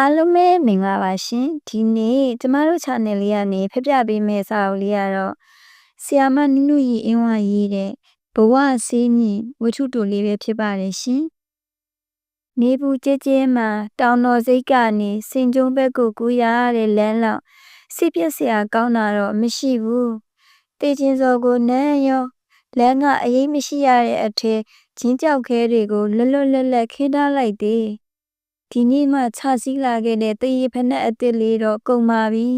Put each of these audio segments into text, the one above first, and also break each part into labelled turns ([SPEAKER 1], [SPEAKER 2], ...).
[SPEAKER 1] အားလုံးပဲမင်္ဂလာပါရှင်ဒီနေ့ကျမတို့ channel လေးကနေဖျက်ပြပေးမယ့်စာအုပ်လေးကတော့ဆီယာမနုနုရီအင်းဝရေးတဲ့ဘဝဆေးမြင့်ဝတ္ထုတူလေးပဲဖြစ်ပါတယ်ရှင်နေဘူးကြဲကြဲမှာတောင်တော်စိတ်ကနေစင်ကြုံဘက်ကိုကူးရတဲ့လမ်းလောက်စိပြက်စရာကောင်းတာတော့မရှိဘူးတေချင်းစော်ကိုနန်းရောလမ်းကအရေးမရှိရတဲ့အထက်ဂျင်းကြောက်ခဲတွေကိုလွတ်လွတ်လပ်လပ်ခင်းထားလိုက်သေး ဒီနေ့မှခြာစည်းလာခဲ့တဲ့တရေဖက်နဲ့အစ်စ်လေးတော့ကုန်ပါပြီ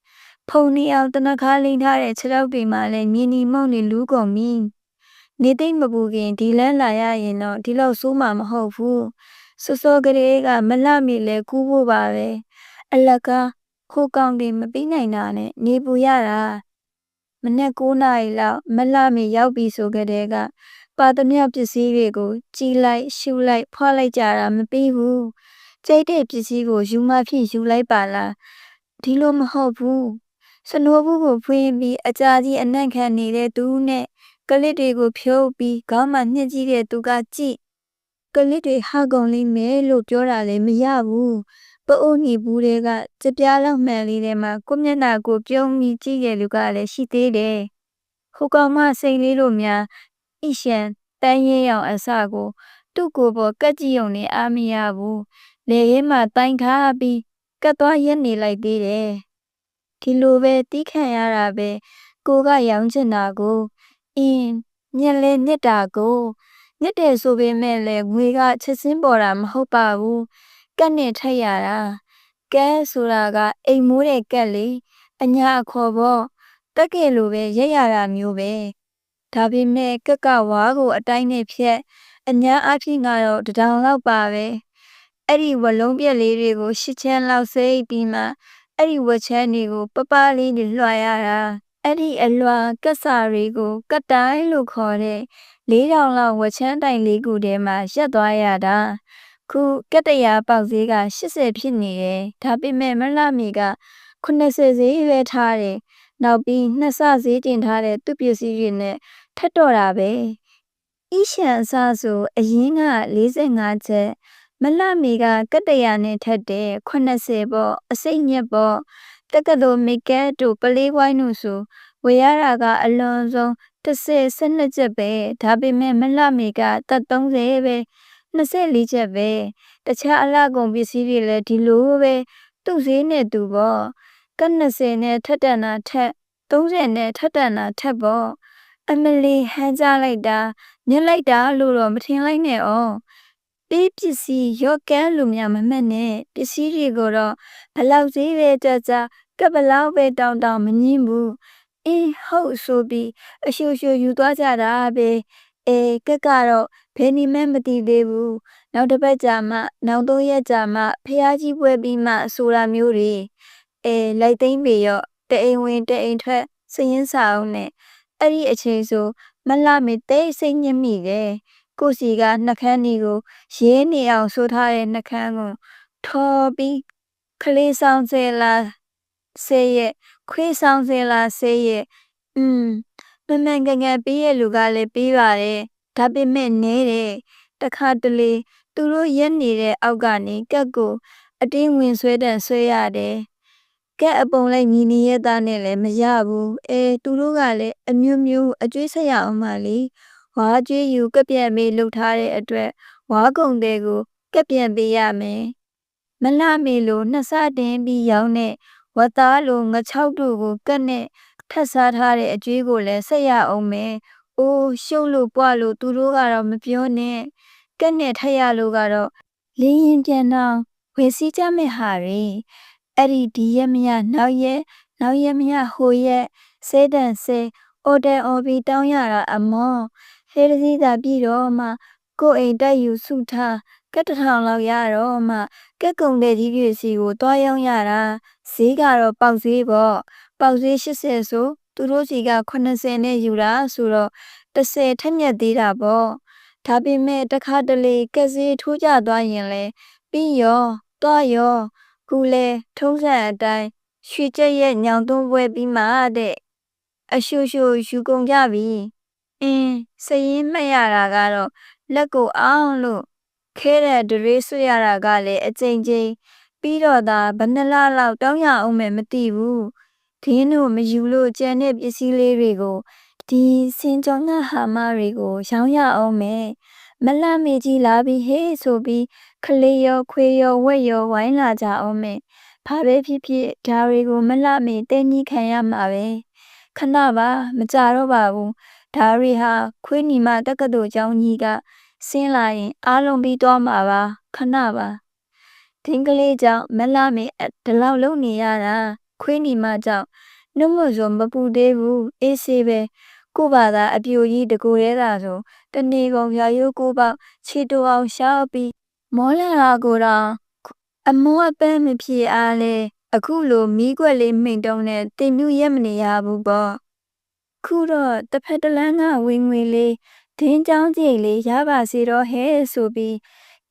[SPEAKER 1] ။ဖုန်နေအောင်တနခါလိန်ထားတဲ့ခြေထောက်တွေမှလည်းမြင်းနီမုံနေလူးကုန်ပြီ။နေသိမ့်မပူခင်ဒီလန်းလာရရင်တော့ဒီလောက်ဆိုးမှမဟုတ်ဘူး။စောစောကလေးကမလှမီလဲကူးဖို့ပါပဲ။အလကားခိုးကောင်းတွေမပြီးနိုင်တာနဲ့နေပူရတာ။မနေ့9နာရီလောက်မလှမီရောက်ပြီဆိုကြတဲ့က ပါသမျှပစ္စည်းတွေကိုကြီးလိုက်ရှူလိုက်ဖွာလိုက်ကြတာမပြီးဘူး။ကြိတ်တဲ့ပစ္စည်းကိုယူမဖြစ်ယူလိုက်ပါလားဒီလိုမဟုတ်ဘူးစနိုးဘူးကိုဖွင့်ပြီးအကြာကြီးအနံ့ခံနေတဲ့သူနဲ့ကလစ်တွေကိုဖြုတ်ပြီးခေါင်းမှာညှစ်ကြီးတဲ့သူကကြည့်ကလစ်တွေဟာကုန်လိမ့်မယ်လို့ပြောတာလည်းမရဘူးပအိုးညီဘူးတွေကကြပြားလောက်မှန်လေးထဲမှာကိုမျက်နှာကိုပြုံးပြီးကြည့်ရလူကလည်းရှိသေးတယ်ဟိုကောင်မစိတ်လေးတို့များ ဣရှန်တန်းရဲအောင်အစကို သူ့ကိုယ်ပေါ်ကက်ကြည့်ုံနဲ့အားမရဘူးလေရဲမှတိုင်ခါပြီးကတ်သွားရက်နေလိုက်သေးတယ်ဒီလိုပဲတီးခံရတာပဲကိုကရောင်းချင်တာကိုအင်းညက်လဲညက်တာကိုညက်တယ်ဆိုပေမဲ့လည်းငွေကချက်စင်းပေါ်တာမဟုတ်ပါဘူးကတ်နဲ့ထက်ရတာကဲဆိုတာကအိမ်မိုးတဲ့ကက်လေအညာအခေါ်ပေါ့တက်ကဲလိုပဲရက်ရတာမျိုးပဲ ဒါပေမဲ့ကက်ကဝါးကို အတိုင်းနဲ့ဖြက်အညာအဖြစ်ကတော့တဒေါင်လောက်ပါပဲအဲ့ဒီဝလုံးပြက်လေးတွေကိုရှစ်ချမ်းလောက်စိတ်ပြီးမှအဲ့ဒီဝချမ်းတွေကိုပပလေးတွေလွှာရတာအဲ့ဒီအလွာကက်စာတွေကိုကတ်တိုင်းလို့ခေါ်တဲ့လေးတောင်လောက်ဝချမ်းတိုင်လေးခုထဲမှာရက်သွားရတာခုကက်တရာပေါက်ဈေးက80ဖြစ်နေတယ်ဒါပေမဲ့မလှမီက80ဈေးပဲထားတယ်နောက်ပြီးနှစ်ဆဈေးတင်ထားတဲ့သူ့ပစ္စည်းတွေနဲ့ ထက်တော့တာပဲဤရှန်အစားဆိုအရင်က45ချက်မလှမီကကတရနဲ့ထက်တဲ့80ပေါ့အစိတ်ညက်ပေါ့တက္ကသိုလ်မိကဲတို့ပလေးဝိုင်းတို့ဆိုဝေရတာကအလွန်ဆုံး30 12ချက်ပဲဒါပေမဲ့မလှမီကတက်30ပဲ24ချက်ပဲတခြားအလှကုန်ပစ္စည်းတွေလည်းဒီလိုပဲသူ့ဈေးနဲ့သူပေါ့က20နဲ့ထက်တန်တာထက်30နဲ့ထက်တန်တာထက်ပေါ့ အမလီဟန်ကြလိုက်တာညက်လိုက်တာလို့တော့မထင်လိုက်နဲ့အောင်ပေးပစ္စည်းရော့ကန်းလိုများမမှတ်နဲ့ပစ္စည်းတွေကိုတော့ဘလောက်ဈေးပဲကြကြကပ်ဘလောက်ပဲတောင်းတောင်းမငင်းဘူးအင်းဟုတ်ဆိုပြီးအရှူရှူယူသွားကြတာပဲအဲကက်ကတော့ဘယ်နေမှမသိသေးဘူးနောက်တစ်ပတ်ကြာမှနောက်သုံးရက်ကြာမှဖះကြီးပွဲပြီးမှဆိုတာမျိုးတွေအဲလိုက်သိမ့်ပေရော့တအိမ်ဝင်တအိမ်ထွက်စရင်စာအုပ်နဲ့ အဲ့ဒီအချိန်ဆိုမလှမေတိတ်စိတ်ညစ်မိတယ်ကိုစီကနှကန်းဒီကိုရေးနေအောင်ဆိုထားတဲ့နှကန်းကိုထော်ပြီးကလေးဆောင်စေလာဆေးရဲ့ခွေးဆောင်စေလာဆေးရဲ့อืมမမှန်ကန်ကန်ပေးရလူကလည်းပေးပါတယ်ဒါပေမဲ့နဲတယ်တခါတလေသူတို့ရက်နေတဲ့အောက်ကနေကက်ကိုအတင်းဝင်ဆွဲတဲ့ဆွဲရတယ် ကက်အပုံလိုက်ညီနီရဲ့သားနဲ့လည်းမရဘူးအဲသူတို့ကလည်းအမျိုးမျိုးအကျွေးဆက်ရအောင်ပါလေဝါကျွေးယူကက်ပြက်မေးလှုပ်ထားတဲ့အတွက်ဝါကုံတဲ့ကိုကက်ပြက်ပေးရမယ်မလှမေလိုနှစ်ဆတင်ပြီးရောင်းတဲ့ဝတ်သားလိုငချောက်တို့ကိုကက်နဲ့ထပ်စားထားတဲ့အကျွေးကိုလည်းဆက်ရအောင်မယ်။အိုးရှုပ်လို့ပွားလို့သူတို့ကတော့မပြောနဲ့။ကက်နဲ့ထက်ရလို့ကတော့လင်းရင်ပြန်တော့ဝေစီးကြမဲ့ဟာတွေ အဲ့ဒီဒီရက်မရနောက်ရက်နောက်ရက်မရဟိုရက်စဲတန်စဲအော်တန်အော်ဘီတောင်းရတာအမောဟဲတစည်းသာပြီးတော့မှကိုအိမ်တက်ယူစုထားကက်တထောင်လောက်ရတော့မှကက်ကုံတဲ့ကြီးပြစီကိုတွားရောင်းရတာဈေးကတော့ပေါက်ဈေးပေါ့ပေါက်ဈေး80ဆိုသူတို့စီက80နဲ့ယူတာဆိုတော့30ထက်မြက်သေးတာပေါ့ဒါပေမဲ့တခါတလေကက်ဈေးထိုးကြသွားရင်လဲပြီးရောတွားရော ကူလဲထုံးစံအတိုင်းရွှေကြက်ရဲ့ညောင်သွန်းပွဲပြီးမှတဲ့အရှူရှူယူကုန်ကြပြီအင်းစရင်မှတ်ရတာကတော့လက်ကိုအောင်လို့ခဲတဲ့ဒရေးဆွရတာကလည်းအကြိမ်ကြိမ်ပြီးတော့သာဘယ်နှလလောက်တောင်းရအောင်မယ်မသိဘူးဒင်းတို့မယူလို့ကြံတဲ့ပစ္စည်းလေးတွေကိုဒီစင်ကြောင်းကဟာမတွေကိုရောင်းရအောင်မယ် မလန့်မေကြီးလာပြီးဟေးဆိုပြီးခလေးရောခွေးရောဝက်ရောဝိုင်းလာကြအောင်မယ်ဘာပဲဖြစ်ဖြစ်ဒါတွေကိုမလန့်မေတင်းကြီးခံရမှာပဲခဏပါမကြတော့ပါဘူးဒါရီဟာခွေးညီမတက္ကသိုလ်ကျောင်းကြီးကဆင်းလာရင်အားလုံးပြီးတော့မှာပါခဏပါဒင်းကလေးကြောင့်မလန့်မေဒီလောက်လုံနေရတာခွေးညီမကြောင့်နှုတ်မစုံမပူသေးဘူးအေးဆေးပဲ ကိုဘာသာအပြိုကြီးတကူရဲတာဆိုတနေကုန်ရွာရိုးကိုပေါက်ခြေတူအောင်ရှောက်ပြီးမောလာတာကိုတော့အမောအပန်းမဖြစ်အားလေအခုလိုမီးခွက်လေးမိန်တုံးနဲ့တင်မြူရက်မနေရဘူးပေါ့ခုတော့တစ်ဖက်တစ်လမ်းကဝင်းငွေလေးဒင်းချောင်းကြိတ်လေးရပါစီတော့ဟဲ့ဆိုပြီး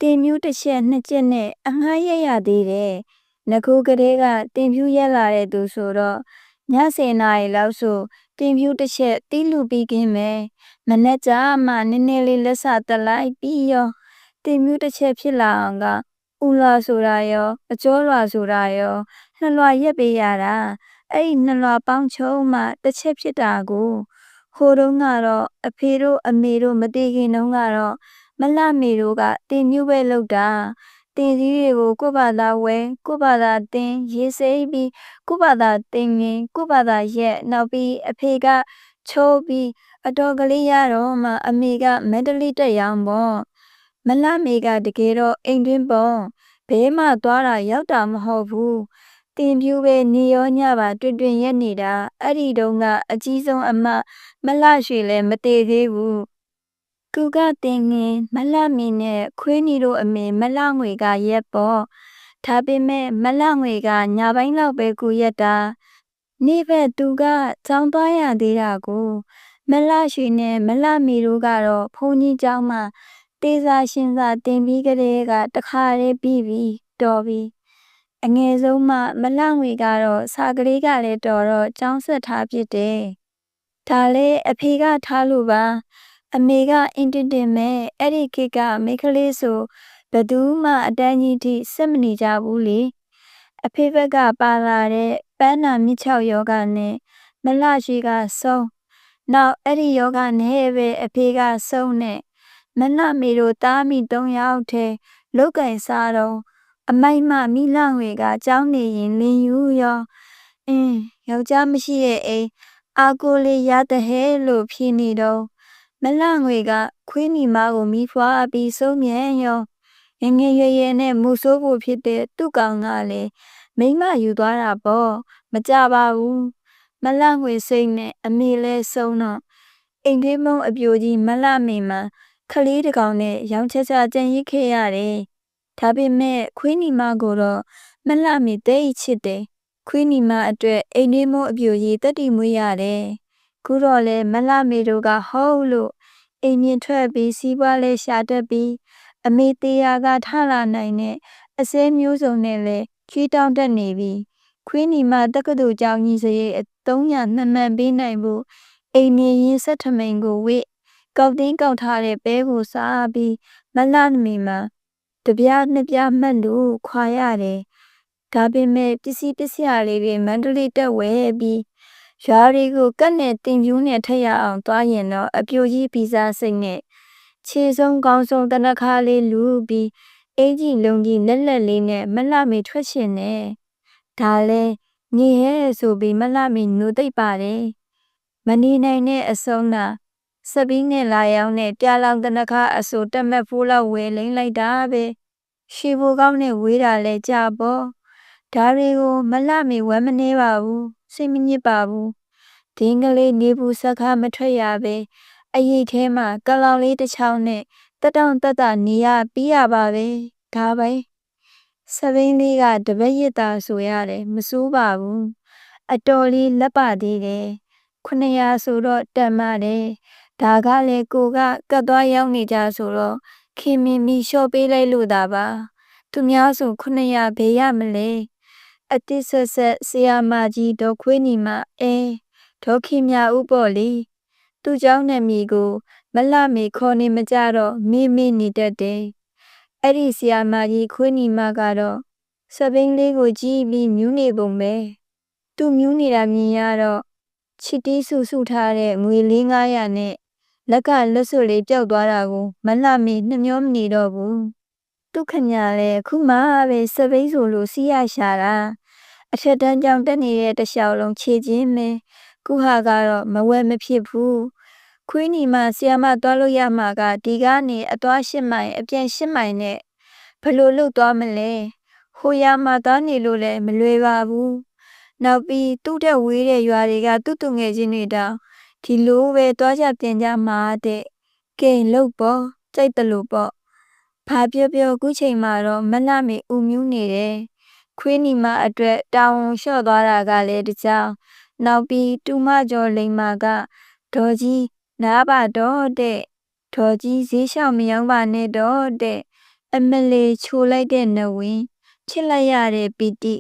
[SPEAKER 1] တင်မြူတစ်ချက်နှစ်ချက်နဲ့အငှားရက်ရသေးတယ်ငကူကလေးကတင်ပြူရက်လာတဲ့သူဆိုတော့ည10နာရီလောက်ဆို တင်ပြူတစ်ချက်တီးလူပြီးကင်းမယ်မနဲ့ကြမှနည်းနည်းလေးလက်စတက်လိုက်ပြီးရောတင်ပြူတစ်ချက်ဖြစ်လာအောင်ကဥလာဆိုတာရောအကျော်လွာဆိုတာရောနှလွာရက်ပေးရတာအဲ့ဒီနှလွာပေါင်းချုံမှတစ်ချက်ဖြစ်တာကိုဟိုတုန်းကတော့အဖေတို့အမေတို့မတည်ခင်တုန်းကတော့မလှမေတို့ကတင်မြူပဲလောက်တာ တင်စည်းတွေကိုကိုယ့်ဘာသာဝဲကိုယ့်ဘာသာတင်ရေးစိပ်ပြီးကိုယ့်ဘာသာတင်ရင်ကိုယ့်ဘာသာရက်နောက်ပြီးအဖေကချိုးပြီးအတော်ကလေးရတော့မှအမေကမန္တလေးတက်ရောင်းပေါ့မလမေကတကယ်တော့အိမ်တွင်းပေါ့ဘဲမှသွားတာရောက်တာမဟုတ်ဘူးတင်ပြူပဲနေရောညပါတွင်တွင်ရက်နေတာအဲ့ဒီတုန်းကအကြီးဆုံးအမမလရွှေလည်းမတည်သေးဘူး ကူကတင်ငင်မလမင်းနဲ့ခွေးနီတို့အမေမလငွေကရက်ပေါ့ဒါပေမဲ့မလငွေကညာဘက်လောက်ပဲကူရက်တာနေ့ဘက်သူကကြောင်းသွားရသေးတာကိုမလရွှေနဲ့မလမီတို့ကတော့ဘုန်းကြီးကျောင်းမှာတေစာရှင်စာတင်ပြီးကလေးကတခါလေးပြီးပြီးတော်ပြီးအငယ်ဆုံးမှမလငွေကတော့စာကလေးကလည်းတော်တော့ကျောင်းဆက်ထားဖြစ်တယ်ဒါလည်းအဖေကထားလို့ပါ အမေကအင်တင်တင်မဲ့အဲ့ဒီခေတ်ကမိကလေးဆိုဘသူမှအတန်းကြီးထိစက်မနေကြဘူးလေအဖေဘက်ကပါလာတဲ့ပန်းနာမြစ်ချောက်ယောဂနဲ့မလရှိကဆုံးနောက်အဲ့ဒီယောဂနဲ့ပဲအဖေကဆုံးနဲ့မလမေတို့တားမိ၃ယောက်ထဲလုတ်ကင်စားတော့အမိုက်မမိလငွေကကြောင်းနေရင်လင်ယူရောအင်းယောက်ျားမရှိရဲ့အိမ်အာကိုလေးရတဲ့ဟဲလို့ဖြေနေတော့ မလငွေကခွေးနီမကိုမိဖွာပြီးဆုံးမြန်ရောငငယ်ရွယ်ရွယ်နဲ့မူဆိုးဖို့ဖြစ်တဲ့သူ့ကောင်ကလည်းမိမယူသွားတာပေါ့မကြပါဘူးမလငွေစိတ်နဲ့အမေလဲဆုံးတော့အိမ်သေးမုံအပြိုကြီးမလမိန်မှာခလေးတကောင်နဲ့ရောင်ချချကြံရစ်ခဲ့ရတယ်ဒါပေမဲ့ခွေးနီမကိုတော့မလမိတဲချစ်တယ်ခွေးနီမအတွက်အိမ်သေးမုံအပြိုကြီးတက်တီမွေးရတယ် ခုတော့လဲမလှမေတို့ကဟုတ်လို့အိမ်မြင့်ထွက်ပြီးစီးပွားလဲရှာတတ်ပြီးအမေတရားကထလာနိုင်တဲ့အစဲမျိုးစုံနဲ့လဲချွေးတောင်းတက်နေပြီခွေးနီမတက္ကသိုလ်ကျောင်းကြီးစရိတ်အသုံးညာနှမှန်ပေးနိုင်ဖို့အိမ်မြင့်ရင်ဆက်ထမိန်ကိုဝိကောက်တင်းကောက်ထားတဲ့ပဲကိုစားပြီးမလှနမီမှာတပြားနှစ်ပြားမှတ်လို့ခွာရတယ်ဒါပေမဲ့ပစ္စည်းပစ္စည်းလေးတွေမန္တလေးတက်ဝဲပြီး ရွာတွေကိုကတ်နဲ့တင်ပြူးနဲ့ထက်ရအောင်သွားရင်တော့အပြိုကြီးပီဇာစိတ်နဲ့ခြေဆုံးကောင်းဆုံးတနခါလေးလူပြီးအင်ကြီးလုံကြီးလက်လက်လေးနဲ့မလှမေထွက်ရှင်နဲ့ဒါလဲညီဟဲဆိုပြီးမလှမေနိုသိပ်ပါတယ်မနေနိုင်တဲ့အဆုံးနာစပင်းနဲ့လာရောက်နဲ့ပြလောင်တနခါအစိုးတက်မက်ဖိုးလောက်ဝဲလိမ့်လိုက်တာပဲရှီဘူကောင်းနဲ့ဝေးတာလဲကြပေါ့ဒါတွေကိုမလှမေဝမ်းမနေပါဘူး စိတ်မညစ်ပါဘူးဒင်းကလေးနေဘူးစကားမထွက်ရပဲအရေးထဲမှာကလောင်လေးတစ်ချောင်းနဲ့တက်တောင့်တက်တာနေရပြီးရပါပဲဒါပဲစပင်းလေးကတပည့်ရတာဆိုရတယ်မစိုးပါဘူးအတော်လေးလက်ပါသေးတယ်900ဆိုတော့တန်ပါတယ်ဒါကလည်းကိုကကတ်သွားရောက်နေကြဆိုတော့ခင်မင်မီလျှော့ပေးလိုက်လို့သာပါ သူများဆို900ဘေးရမလဲ အတိဆက်ဆက်ဆရာမကြီးဒေါ်ခွေးညီမအဲဒေါ်ခင်မြဦးပေါ့လေသူ့เจ้าနာမည်ကို မလှမေခေါ်နေမကြတော့မေးမေးနေတတ်တယ်အဲ့ဒီဆရာမကြီးခွေးညီမကတော့ စပိန်လေးကိုကြည့်ပြီးမြူးနေပုံပဲသူမြူးနေတာမြင်ရတော့ချစ်တီးဆူဆူထားတဲ့ငွေလေး900နဲ့လက်ကလွတ်ဆွလေးပျောက်သွားတာကိုမလှမေနှမျောမနေတော့ဘူးသူခညာလဲခုမှပဲစပိန်ဆိုလို့စီးရရှာတာ အထက်တန်းကြောင်တက်နေတဲ့တလျှောက်လုံးခြေချင်းပဲခုဟာကတော့မဝဲမဖြစ်ဘူးခွေးနီမဆီယာမသွားလို့ရမှာကဒီကနေအသွားရှစ်မိုင်အပြန်ရှစ်မိုင်နဲ့ဘလို့လုတ်သွားမလဲဟိုရမှာသွားနေလို့လည်းမလွယ်ပါဘူးနောက်ပြီးသူ့တဲ့ဝေးတဲ့ရွာတွေကသူ့သူငယ်ချင်းတွေတောင်ဒီလိုပဲသွားကြပြန်ကြမှာတဲ့ကဲလုတ်ပေါ့ကြိုက်တယ်လို့ပေါ့ဘာပြောပြောခုချိန်မှာတော့မလှမေဥမြူးနေတယ် ခွေးနီမအတွက်တောင်လျှော့သွားတာကလည်းတကြောင်နောက်ပြီးတူမကျော်လိန်မာကဒေါ်ကြီးနားပါတော့တဲ့ဒေါ်ကြီးဈေးလျှောက်မယောင်းပါနဲ့တော့တဲ့အမလေးချိုလိုက်တဲ့နဝင်းချစ်လိုက်ရတဲ့ပီတိ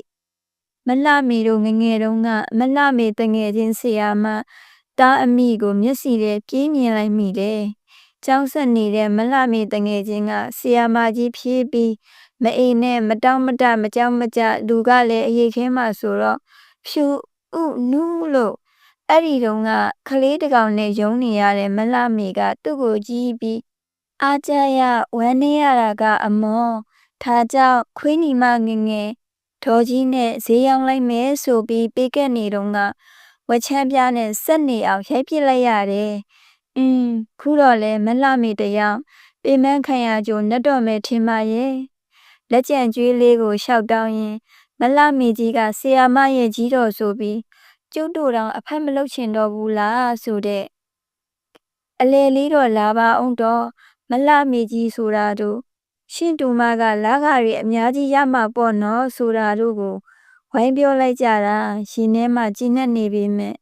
[SPEAKER 1] မလှမီတို့ငငယ်တုန်းကမလှမေတငယ်ချင်းဆရာမတားအမိကိုမျက်စီနဲ့ပြေးမြင်လိုက်မိတယ်။ကျောင်းဆက်နေတဲ့မလှမေတငယ်ချင်းကဆရာမကြီးဖြေးပြီး မအိမ်နဲ့မတောင်းမတမကြောက်မကြလူကလည်းအရေးခင်းမှဆိုတော့ဖြူဥနူးလို့အဲ့ဒီတုန်းကကလေးတကောင်နဲ့ယုံနေရတဲ့မလှမေကသူ့ကိုကြည့်ပြီးအားကြရဝမ်းနေရတာကအမောဒါကြောင့်ခွေးညီမငငယ်ဒေါ်ကြီးနဲ့ဈေးရောက်လိုက်မယ်ဆိုပြီးပေးခဲ့နေတော့ကဝချမ်းပြားနဲ့ဆက်နေအောင်ရိုက်ပစ်လိုက်ရတယ်။အင်းခုတော့လဲမလှမေတယောက်ပေမန်းခံရကြိုနှက်တော့မယ်ထင်ပါရဲ့။ လက်ကြံကျွေးလေးကိုရှောက်တောင်းရင်မလှမေကြီးကဆီယာမရဲ့ကြီးတော်ဆိုပြီးကျုပ်တို့တောင်အဖက်မလုပ်ချင်တော့ဘူးလားဆိုတဲ့အလေလေးတော့လာပါအောင်တော့မလှမေကြီးဆိုတာတို့ရှင်တူမကလာခရီအများကြီးရမှာပေါ့နော်ဆိုတာတို့ကိုဝိုင်းပြောလိုက်ကြတာရှင်ထဲမှာကြည်နက်နေပေမဲ့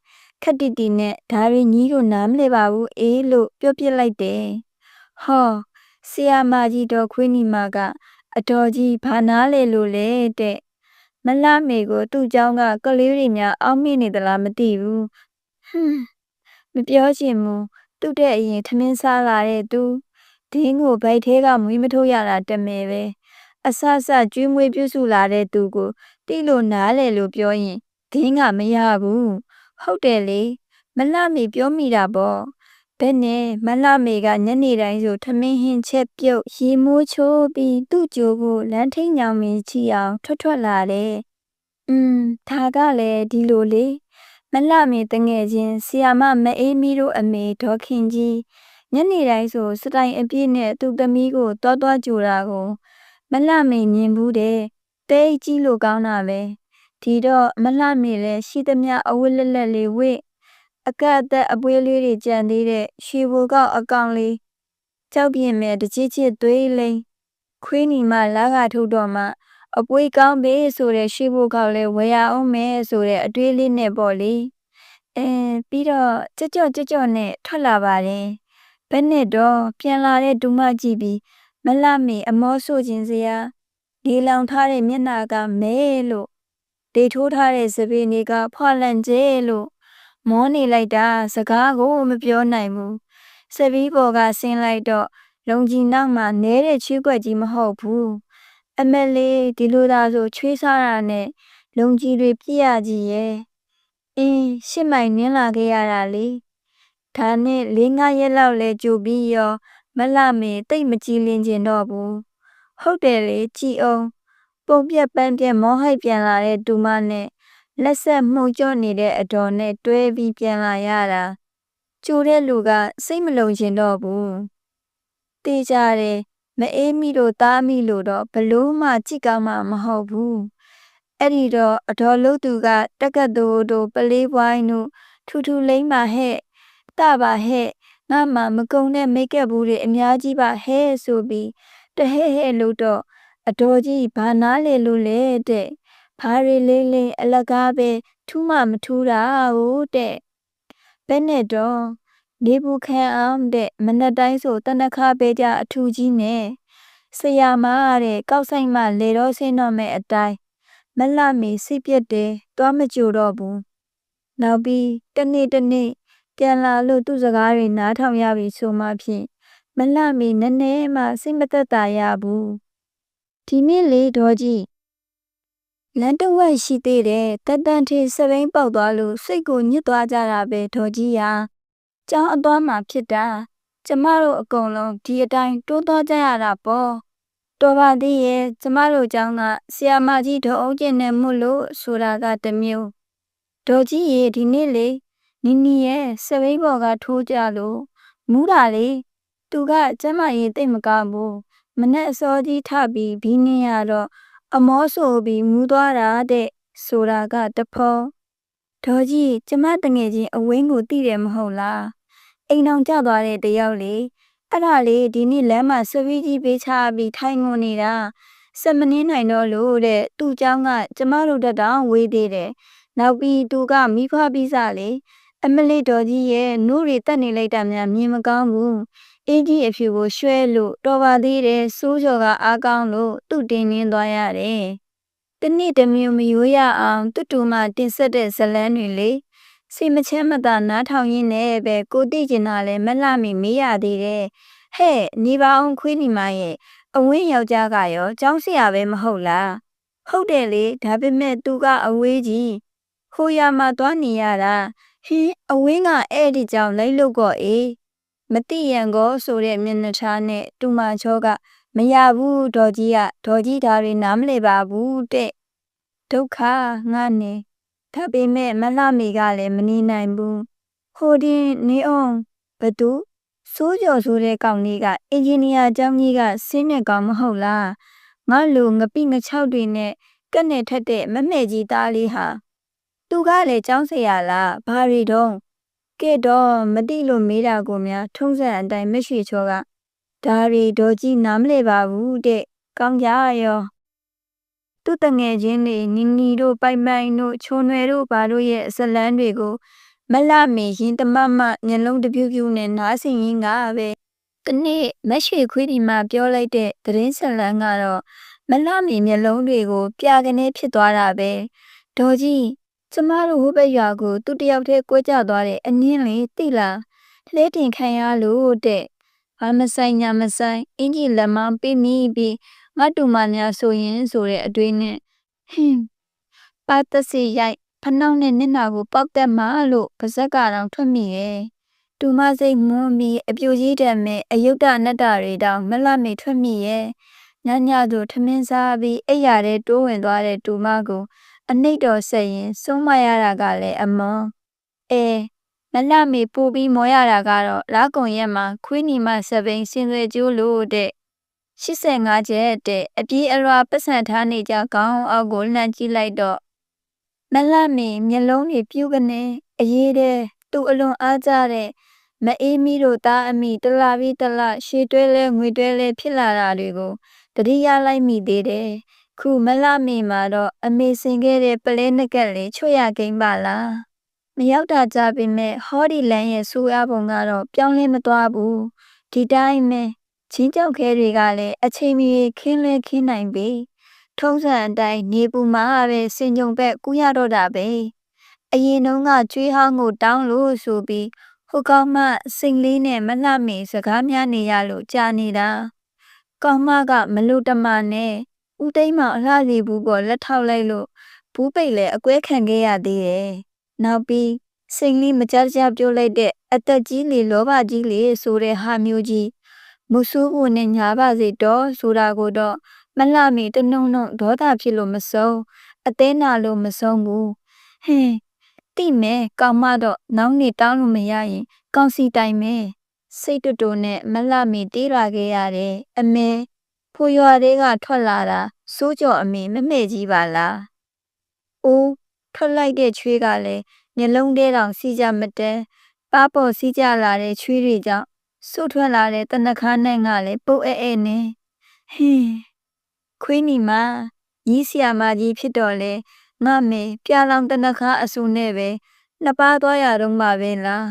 [SPEAKER 1] ခက်တီတီနဲ့ဒါရီညီးတို့နားမလဲပါဘူးအေးလို့ပြောပြလိုက်တယ်ဟောဆရာမကြီးတော်ခွေးနီမက အတော်ကြီးဘာနာလေလို့လဲတဲ့မလှမေကိုသူ့เจ้าကကလေးတွေများအောက်မိနေသလားမသိဘူးဟွန်းမပြောချင်ဘူးသူ့တဲ့အရင်ထမင်းစားလာတဲ့သူဒင်းကိုဗိုက်သေးကမွေးမထုတ်ရတာတမယ်ပဲအဆဆကျွေးမွေးပြုစုလာတဲ့သူကိုတိလို့နားလေလို့ပြောရင်ဒင်းကမရဘူးဟုတ်တယ်လေမလှမေပြောမိတာပေါ့ ဘယ်နဲ့မလှမေကညနေတိုင်းဆိုထမင်းဟင်းချက်ပြုတ်ရေမိုးချိုးပြီးသူ့ကြိုးကိုလမ်းထိန်ညောင်မင်းချီအောင်ထွက်ထွက်လာတယ်။อืมဒါကလည်းဒီလိုလေမလှမေတငယ်ချင်းဆီယာမမအေးမီတို့အမေဒေါ်ခင်ကြီးညနေတိုင်းဆိုစတိုင်အပြည့်နဲ့သူ့သမီးကိုတွားတွားကြိုတာကိုမလှမေမြင်ဘူးတဲ့တဲကြီးလို့ကောင်းတာပဲဒီတော့မလှမေလည်းရှိသမျှအဝတ်လက်လက်လေးဝိ အကတ်အသက်အပွေးလေးတွေကြံသေးတဲ့ရွှေဘိုကောက်အကောင်လေးကြောက်ပြင်းမဲ့တချစ်ချစ်သွေးလိမ့်ခွေးနီမလာကထုတ်တော့မှအပွေးကောင်းပေဆိုတဲ့ရွှေဘိုကောက်လေးဝယ်ရအောင်မယ်ဆိုတဲ့အတွေးလေးနဲ့ပေါ့လေအဲပြီးတော့ကြကြော့ကြကြော့နဲ့ထွက်လာပါတယ်ဘယ်နဲ့တော့ပြန်လာတဲ့ဒူမကြည့်ပြီးမလှမေအမောဆိုခြင်းစရာလေလောင်ထားတဲ့မျက်နှာကမဲလို့ဒေထိုးထားတဲ့စပင်းတွေကဖွာလန့်ကျဲလို့ မောနေလိုက်တာစကားကိုမပြောနိုင်ဘူးစပီးပေါ်ကဆင်းလိုက်တော့လုံကြီးနောက်မှာနဲတဲ့ချွေးကွက်ကြီးမဟုတ်ဘူးအမလေးဒီလိုသာဆိုချွေးစားတာနဲ့လုံကြီးတွေပြည့်ရကြီးရဲ့အင်းရှစ်မိုင်နင်းလာခဲ့ရတာလေဒါနဲ့လေးငါရက်လောက်လဲကြိုပြီးရောမလှမေတိတ်မကြည်လင်ကျင်တော့ဘူးဟုတ်တယ်လေကြည်အောင်ပုံပြက်ပန်းပြက်မောဟိုက်ပြန်လာတဲ့တူမနဲ့ လက်ဆက်မှုန်ကြော့နေတဲ့အတော်နဲ့တွဲပြီးပြန်လာရတာကြိုတဲ့လူကစိတ်မလုံချင်တော့ဘူးတေးကြတယ်မအေးမိတို့သားမိလို့တော့ဘလို့မှကြည့်ကောင်းမှမဟုတ်ဘူးအဲ့ဒီတော့အတော်လို့သူက တက်ကတူတို့ပလေးပွိုင်းတို့ထူထူလိမ့်ပါဟဲ့တပါဟဲ့ငါမှမကုံတဲ့မိတ်ကပ်ဘူးတွေအများကြီးပါဟဲ့ဆိုပြီးတဟဲ့ဟဲ့လို့တော့အတော်ကြီးဘာနာလေလို့လဲတဲ့ ဘာရီလေးလေးအလကားပဲထူးမှမထူးတာဟုတ်တဲ့ဘယ်နဲ့တော့နေဘူးခံအောင်တဲ့မနက်တိုင်းဆိုတနခါပေးကြအထူကြီးနဲ့ဆရာမတဲ့ကောက်ဆိုင်မှလေတော့ဆင်းတော့မဲ့အတိုင်းမလှမီစိတ်ပြက်တယ်သွားမကြိုတော့ဘူးနောက်ပြီးတနေ့တနေ့ပြန်လာလို့သူ့စကားတွေနားထောင်ရပြီဆိုမှဖြင့်မလှမီနည်းနည်းမှစိတ်မသက်သာရဘူးဒီနေ့လေဒေါ်ကြီး လန်တဝက်ရှိသေးတယ်တက်တန်ထေစပိန်ပေါက်သွားလို့စိတ်ကိုညစ်သွားကြတာပဲဒေါ်ကြီးရာကျောင်းအသွားမှာဖြစ်တာကျမတို့အကုန်လုံးဒီအတိုင်းတိုးသွားကြရတာပေါ့တော်ပါသေးရဲ့ကျမတို့ကျောင်းကဆရာမကြီးဒေါ်အောင်ကျင်နဲ့မို့လို့ဆိုတာကတစ်မျိုးဒေါ်ကြီးရေဒီနေ့လေနီနီရဲ့စပိန်ပေါ်ကထိုးကြလို့မူးတာလေသူကကျမရေးသိမ့်မကောင်းဘူးမနဲ့အစောကြီးထပြီးဘီးနေရတော့ အမောဆိုပြီးမူးသွားတာတဲ့ဆိုတာကတဖောဒေါ်ကြီးကျမတငယ်ချင်းအဝင်းကိုတည်တယ်မဟုတ်လားအိမ်အောင်ကျသွားတဲ့တယောက်လေအဲ့ဒါလေဒီနေ့လမ်းမှာစပီးကြီးပေးချပြီးထိုင်ငုံနေတာစက်မနှင်းနိုင်တော့လို့တဲ့သူ့เจ้าကကျမတို့တက်တောင်ဝေးသေးတယ်နောက်ပြီးသူကမိဖွားပြီးစားလေအမလေးတော်ကြီးရဲ့နို့တွေတက်နေလိုက်တာများမြင်မကောင်းဘူး အင်းကြီးအဖြူကိုရွှဲလို့တော်ပါသေးတယ်စိုးကျော်ကအားကောင်းလို့သူ့တင်ရင်းသွားရတယ်တနေ့တစ်မျိုးမယိုးရအောင်တူတူမှတင်ဆက်တဲ့ဇလန်းတွေလေစိတ်မချမ်းမသာနားထောင်ရင်းနဲ့ပဲကိုတိကျင်တာလည်းမလှမိမေးရသေးတယ်ဟဲ့နေပါအောင်ခွေးနီမရဲ့အဝင်းယောက်ျားကရောကျောင်းဆရာပဲမဟုတ်လားဟုတ်တယ်လေဒါပေမဲ့သူကအဝေးကြီးဟိုရမှာသွားနေရတာဟင်းအဝင်းကအဲ့ဒီကြောင့်လိုက်လို့ကောအေး မတိရန်ကောဆိုတဲ့မျက်နှာထားနဲ့တူမချောကမရဘူးဒေါ်ကြီးကဒေါ်ကြီးဒါတွေနားမလည်ပါဘူးတဲ့ဒုက္ခငါနေဒါပေမဲ့မလှမေကလည်းမနေနိုင်ဘူးဟိုဒီနေအောင်ဘသူစိုးကျော်ဆိုတဲ့ကောင်လေးကအင်ဂျင်နီယာကျောင်းကြီးကဆင်းတဲ့ကောင်မဟုတ်လားငါလူငပိငချောက်တွေနဲ့ကက်နဲ့ထက်တဲ့မမဲ့ကြီးသားလေးဟာသူကလည်းကျောင်းဆရာလားဘာရီတော့ ကဲတော့မတိလို့မေးတာကိုများထုံးစံအတိုင်းမရွှေချောကဒါရီဒေါ်ကြီးနားမလဲပါဘူးတဲ့ကောင်းကြရောသူတငယ်ချင်းတွေနီနီတို့ပိုင်ပိုင်တို့ချိုးနွယ်တို့ဘာတို့ရဲ့ဇလန်းတွေကိုမလမေရင်တမမမျက်လုံးတပြူးပြူးနဲ့နားဆင်ရင်းကပဲတနေ့မက်ရွှေခွေးဒီမှာပြောလိုက်တဲ့သတင်းဇလန်းကတော့မလမေမျက်လုံးတွေကို ပြကနေဖြစ်သွားတာပဲဒေါ်ကြီး ကျမတို့ဟိုဘက်ရွာကိုသူတယောက်တည်းကွဲကြသွားတဲ့အနည်းလေးသိလားလှဲတင်ခံရလို့တဲ့ဘာမဆိုင်ညာမဆိုင်အင်ကြီးလက်မပေးမိပြီးငါတူမများဆိုရင်ဆိုတဲ့အတွေးနဲ့ဟင်းပါတစီရိုက်ဖနှောင်းနဲ့နင့်နာကိုပေါက်တက်မှလို့ပါဇက်ကတော့ထွက်မိရဲ့တူမစိတ်မွန်းပြီးအပြူကြီးတံမဲ့အယုဒ္ဓနတ္တတွေတောင်မလမေထွက်မိရဲ့ညညတို့ထမင်းစားပြီးအိပ်ရတဲ့တိုးဝင်သွားတဲ့တူမကို အနှိတ်တော်ဆက်ရင်ဆုံးမရတာကလည်းအမွန်အဲမလမေပူပြီးမောရတာကတော့လားကုံရက်မှာခွေးနီမစပိန်စင်သွေကျိုးလို့တဲ့85ချက်တဲ့အပြေးအလွာပတ်စံထားနေကြကောင်းအောက်ကိုလှမ်းကြည့်လိုက်တော့မလမီမျက်လုံးတွေပြူးကနေအရေးတဲ့သူ့အလွန်အားကြတဲ့မအေးမီတို့သားအမိတလာပြီးတလရှေးတွဲလဲငွေတွဲလဲဖြစ်လာတာတွေကိုတတိယလိုက်မိသေးတယ် ခုမလမီမှာတော့အမေစင်ခဲ့တဲ့ပလဲနကက်လေးချွတ်ရကိန်းပါလားမရောက်တာကြပေမဲ့ဟောဒီလန်ရဲ့ဆူရပုံကတော့ပြောင်းလဲမသွားဘူးဒီတိုင်းပဲချင်းကြောက်ခဲတွေကလည်းအချိန်မီခင်းလဲခင်းနိုင်ပြီထုံးစံအတိုင်းနေပူမှာပဲစင်ကြုံဘက်ကူးရတော့တာပဲအရင်တုန်းကကျွေးဟောင်းကိုတောင်းလို့ဆိုပြီးဟိုကောင်မစိန်လေးနဲ့မလှမေစကားများနေရလို့ကြာနေတာကောင်မကမလို့တမနဲ့ ဦးသိမ်းမအလှစီဘူးပေါ်လက်ထောက်လိုက်လို့ဘူးပိတ်လည်းအကွဲခံခဲ့ရသေးတယ်နောက်ပြီးစိန်လေးမကြကြပြိုးလိုက်တဲ့အသက်ကြီးလေလောဘကြီးလေဆိုတဲ့ဟာမျိုးကြီးမဆူးဖို့နဲ့ညာပါစေတော့ဆိုတာကိုတော့မလှမီတနှုံနှုံဒေါသဖြစ်လို့မဆုံးအသေးနာလို့မဆုံးဘူးဟင်းတိမဲကောင်မတော့နောက်နေတောင်းလို့မရရင်ကောင်းစီတိုင်မဲစိတ်တူတူနဲ့မလှမီတေးလာခဲ့ရတယ်အမေ ဖိုရွာတွေကထွက်လာတာစိုးကြော်အမေမမဲ့ကြီးပါလားအိုးထွက်လိုက်တဲ့ချွေးကလည်းမျက်လုံးထဲတောင်စီးကြမတန်းပါပေါ်စီးကြလာတဲ့ချွေးတွေကြောင့်စွတ်ထွက်လာတဲ့တနခါနဲ့ကလည်းပုတ်အဲအဲနဲ့ဟင်းခွေးနီမညီးဆီယာမကြီးဖြစ်တော့လေငါမေပြလောင်တနခါအဆူနဲ့ပဲနှစ်ပါးသွားရတော့မှပဲလား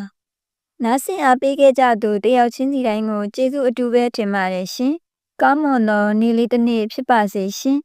[SPEAKER 1] နားဆင်အားပေးခဲ့ကြသူတယောက်ချင်းစီတိုင်းကိုကျေးဇူးအတူပဲတင်ပါတယ်ရှင် ကောင်းမွန်သောနေ့လေးတစ်နေ့ဖြစ်ပါစေရှင်